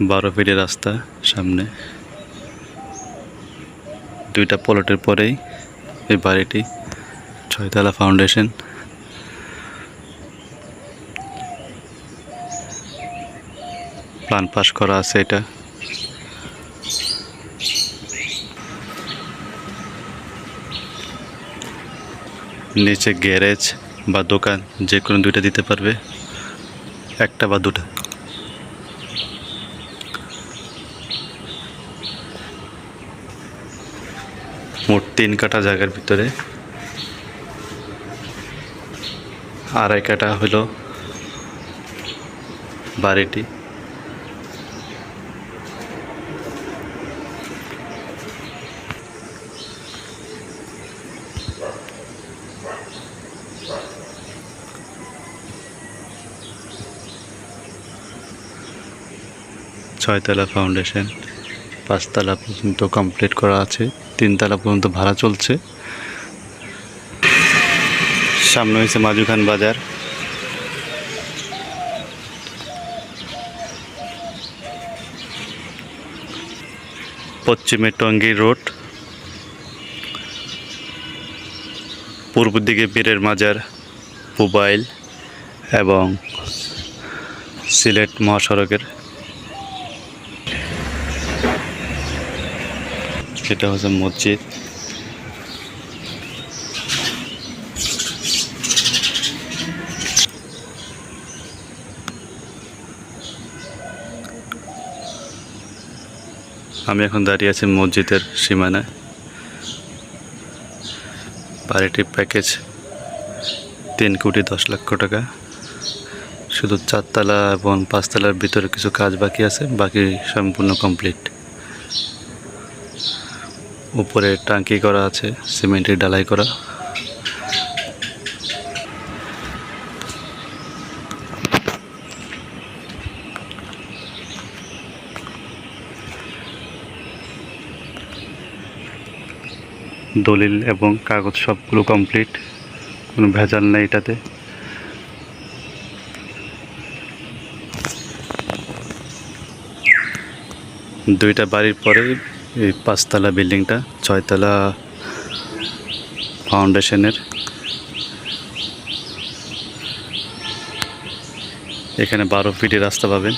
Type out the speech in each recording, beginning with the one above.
বারো ফিটের রাস্তা সামনে। দুইটা প্লটের পরেই এই বাড়িটি ছয়তলা ফাউন্ডেশন। প্ল্যান পাস করা আছে এটা। নিচে গ্যারেজ বা দোকান যে কোনো দুইটা দিতে পারবে। একটা বা দুটা। মোট তিন কাটা জায়গার ভিতরে। আড়াই কাটা হলো বাড়িটি। ছয়তলা ফাউন্ডেশন। পাঁচতলা পর্যন্ত কমপ্লিট করা আছে। তিনতলা পর্যন্ত ভাড়া চলছে। সামনে হয়েছে মাজুখান বাজার। পশ্চিমে টঙ্গী রোড। পূর্ব দিকে বীরের মাজার, মোবাইল এবং সিলেট মহাসড়কের এটা হচ্ছে মসজিদ। আমি এখন দাঁড়িয়ে আছি মসজিদের সীমানায়। বাড়িটির প্যাকেজ তিন কোটি দশ লক্ষ টাকা। শুধু চারতলা এবং পাঁচতলার ভিতরে কিছু কাজ বাকি আছে, বাকি সম্পূর্ণ কমপ্লিট। উপরে টাঙ্কি করা আছে, সিমেন্টের ডালাই করা। দলিল এবং কাগজ সবগুলো কমপ্লিট কোনো ভেজাল নেই এটাতে। দুইটা বাড়ির পরে এই পাঁচতলা বিল্ডিংটা ছয়তলা ফাউন্ডেশনের। এখানে বারো ফিটের রাস্তা পাবেন।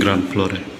গ্রাউন্ড ফ্লোরে।